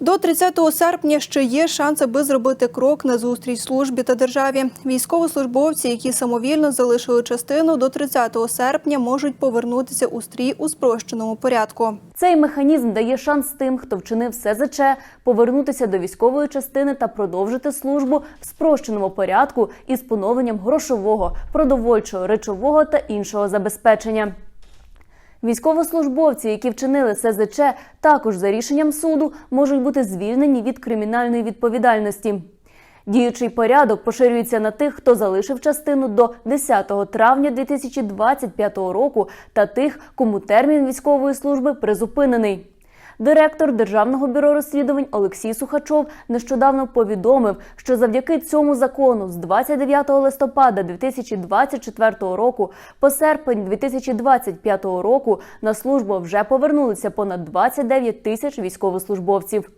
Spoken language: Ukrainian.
До 30 серпня ще є шанс, аби зробити крок на зустріч службі та державі. Військовослужбовці, які самовільно залишили частину, до 30 серпня можуть повернутися у стрій у спрощеному порядку. Цей механізм дає шанс тим, хто вчинив СЗЧ, повернутися до військової частини та продовжити службу в спрощеному порядку із поновленням грошового, продовольчого, речового та іншого забезпечення. Військовослужбовці, які вчинили СЗЧ, також за рішенням суду можуть бути звільнені від кримінальної відповідальності. Діючий порядок поширюється на тих, хто залишив частину до 10 травня 2025 року, та тих, кому термін військової служби призупинений. Директор Державного бюро розслідувань Олексій Сухачов нещодавно повідомив, що завдяки цьому закону з 29 листопада 2024 року по серпень 2025 року на службу вже повернулися понад 29 тисяч військовослужбовців.